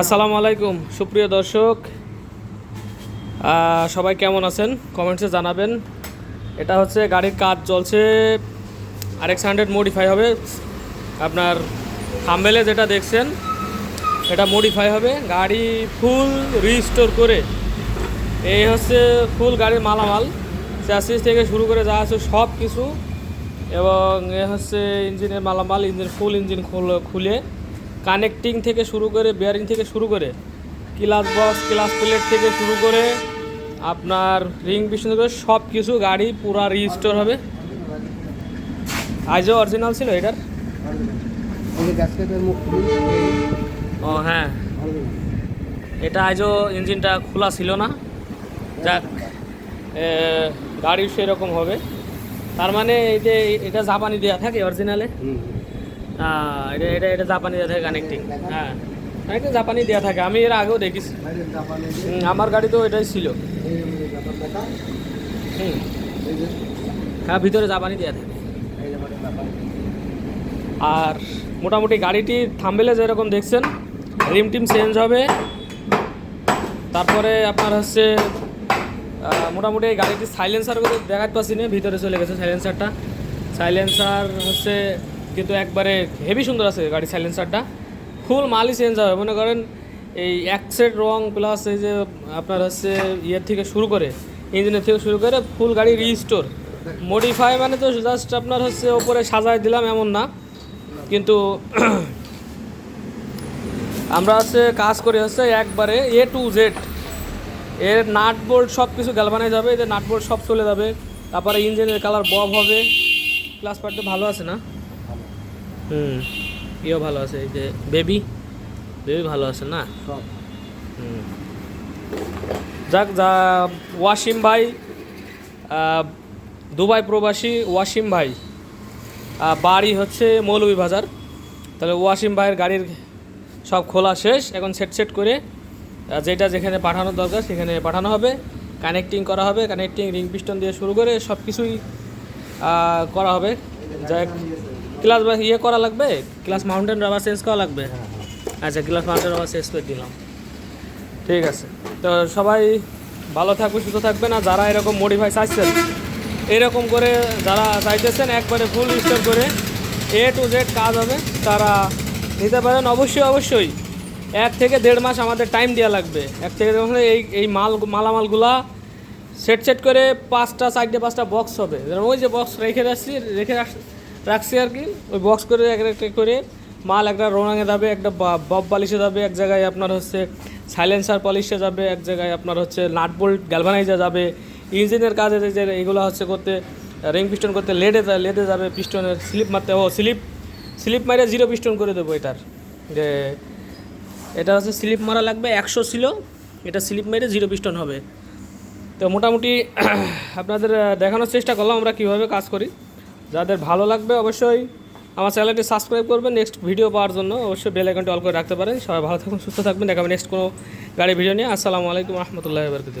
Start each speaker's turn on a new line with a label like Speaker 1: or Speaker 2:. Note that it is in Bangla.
Speaker 1: আসসালামু আলাইকুম, সুপ্রিয় দর্শক। সবাই কেমন আছেন? কমেন্টসে জানাবেন। এটা হচ্ছে গাড়ির কাজ চলছে। আর এক্স হান্ড্রেড মডিফাই হবে। আপনার থাম্বেলে যেটা দেখছেন, এটা মডিফাই হবে। গাড়ি ফুল রিস্টোর করে। এই হচ্ছে ফুল গাড়ির মালামাল। চ্যাসিস থেকে শুরু করে যা আছে সব কিছু এবং এ হচ্ছে ইঞ্জিনের মালামাল ইঞ্জিন ফুল ইঞ্জিন খুলে। কানেক্টিং থেকে শুরু করে বেয়ারিং থেকে শুরু করে ক্লাস বক্স ক্লাস প্লেট থেকে শুরু করে আপনার রিং পিছন থেকে সব কিছু গাড়ি পুরা রিস্টোর হবে। আজও অরিজিনাল ছিল এটার? ও হ্যাঁ। এটা আজও ইঞ্জিনটা খোলা ছিল না। যাক গাড়ি সেরকম হবে। তার মানে এই যে, এটা জাপানি দেওয়া থাকে অরিজিনালে। এটা এটা এটা জাপানি দেওয়া থাকে কানেক্টিং হ্যাঁ কানেক্টিং জাপানি দেওয়া থাকে, আমি এর আগেও দেখেছি। আমার গাড়ি তো এটাই ছিল। হ্যাঁ ভিতরে জাপানি দেওয়া থাকে। আর মোটামুটি গাড়িটি থাম্বেলে যেরকম দেখছেন, রিম টিম চেঞ্জ হবে। তারপরে আপনার হচ্ছে মোটামুটি এই গাড়িটির সাইলেন্সার দেখাতে পাচ্ছি না, ভিতরে চলে গেছে সাইলেন্সারটা সাইলেন্সার হচ্ছে কিন্তু একবারে হেভি সুন্দর আছে গাড়ির সাইলেন্সারটা ফুল মালই চেঞ্জ হবে। মনে করেন এই এক সেট রং প্লাস এই যে আপনার হচ্ছে ইয়ের থেকে শুরু করে ইঞ্জিনের থেকে শুরু করে ফুল গাড়ি রিস্টোর মডিফাই মানে তো জাস্ট আপনার হচ্ছে ওপরে সাজায় দিলাম এমন না। কিন্তু আমরা হচ্ছে কাজ করি হচ্ছে একবারে এ টু জেড এর নাট বোল্ট সব কিছু গ্যালভানাইজ যাবে এদের নাট বোল্ট সব চলে যাবে। তারপরে ইঞ্জিনের কালার বব হবে। ক্লাস পার্টটা ভালো আছে না? হুম। ইও ভালো আছে এই যে বেবি বেবি ভালো আছে না? হুম। যাক যা ওয়াসিম ভাই দুবাই প্রবাসী ওয়াসিম ভাই। বাড়ি হচ্ছে মৌলভী বাজার। তাহলে ওয়াসিম ভাইয়ের গাড়ির সব খোলা শেষ এখন সেট সেট করে যেটা যেখানে পাঠানো দরকার সেখানে পাঠানো হবে কানেক্টিং করা হবে কানেক্টিং রিং পিস্টন দিয়ে শুরু করে সব কিছুই করা হবে। যাই ক্লাস বা ইয়ে করা লাগবে? ক্লাস মাউন্টেন রাবার চেঞ্জ করা লাগবে? আচ্ছা ক্লাস মাউন্টেন রাবার চেঞ্জ করে দিলাম। ঠিক আছে। তো সবাই ভালো থাকবে সুস্থ থাকবে না যারা এরকম মডিফাই চাইছেন এরকম করে যারা চাইতেছেন একবারে ফুল স্টোর করে এ টু জেড কাজ হবে তারা নিতে পারেন। অবশ্যই অবশ্যই। এক থেকে দেড় মাস আমাদের টাইম দেওয়া লাগবে। এক থেকে দেড় মাস এই এই মাল মালামালগুলা সেট সেট করে পাঁচটা চারটে পাঁচটা বক্স হবে। যেমন ওই যে বক্স রেখে রাখছি রেখে রাখ- রাখছি আর কি। ওই বক্স করে এক একটা করে মাল একটা রোনাঙে যাবে, একটা বব পালিশে যাবে, এক জায়গায় আপনার হচ্ছে সাইলেন্সার পলিশে যাবে, এক জায়গায় আপনার হচ্ছে নাট বোল্ট গ্যালভানাইজে যাবে। ইঞ্জিনের কাজে যে- যে এগুলো হচ্ছে করতে রিং পিস্টন করতে লেডে লেডে যাবে পিস্টনের স্লিপ মারতে। ও স্লিপ স্লিপ মারে জিরো পিস্টন করে দেবো এটার। যে এটা হচ্ছে স্লিপ মারা লাগবে, একশো ছিল, এটা স্লিপ মেরে জিরো পিস্টন হবে। তো মোটামুটি আপনাদের দেখানোর চেষ্টা করলাম আমরা কীভাবে কাজ করি। যাদের ভালো লাগবে অবশ্যই আমার চ্যানেলটি সাবস্ক্রাইব করবেন। নেক্সট ভিডিও পাওয়ার জন্য অবশ্যই বেল আইকনটি অল করে রাখতে পারেন। সবাই ভালো থাকুন, সুস্থ থাকবেন দেখাবেন নেক্সট কোনো গাড়ি ভিডিও নিয়ে। আসসালামু আলাইকুম রহমতুল্লাহ বরকত